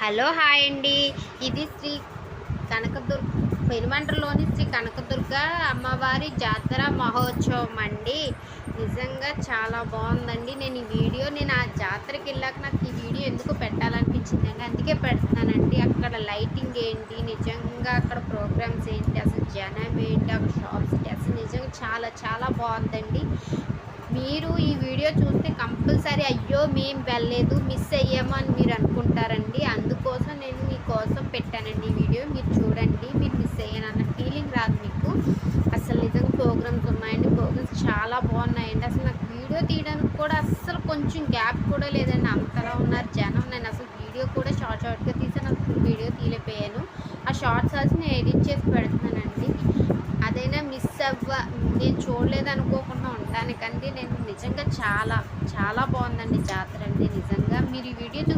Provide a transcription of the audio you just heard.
Hello hi అండి. ఇది శ్రీ కనకదుర్గ పెనుమండ్రలోని శ్రీ కనకదుర్గ అమ్మవారి జాతర మహోత్సవం అండి. నిజంగా చాలా బాగుందండి. నేను ఈ వీడియో నేను ఆ జాతరకి వెళ్ళాక నాకు ఈ వీడియో ఎందుకు పెట్టాలనిపించిందండి అందుకే పెడుతున్నానండి. అక్కడ లైటింగ్ ఏంటి నిజంగా అక్కడ ప్రోగ్రామ్స్ ఏంటి అసలు జనం ఏంటి అక్కడ షాప్స్ ఏంటి అసలు నిజంగా చాలా చాలా బాగుందండి. మీరు ఈ వీడియో చూస్తే కంపల్సరీ అయ్యో మేము వెళ్ళలేదు మిస్ అయ్యాము అని మీరు అనుకుంటారండి. పెట్టానండి ఈ వీడియో. మీరు చూడండి మీరు మిస్ అయ్యానన్న ఫీలింగ్ రాదు మీకు. అసలు నిజంగా ప్రోగ్రామ్స్ ఉన్నాయండి. ప్రోగ్రామ్స్ చాలా బాగున్నాయండి. అసలు నాకు వీడియో తీయడానికి కూడా అస్సలు కొంచెం గ్యాప్ కూడా లేదండి. అంతలా ఉన్నారు జనం. నేను అసలు వీడియో కూడా షార్ట్ షార్ట్గా తీసి నాకు వీడియో తీయలేకపోయాను. ఆ షార్ట్స్ అసలు నేను ఎడిట్ చేసి పెడుతున్నానండి. అదైనా మిస్ అవ్వ నేను చూడలేదు అనుకోకుండా ఉంటానికండి. నేను నిజంగా చాలా చాలా బాగుందండి జాతర అండి. నిజంగా మీరు ఈ వీడియో చూసి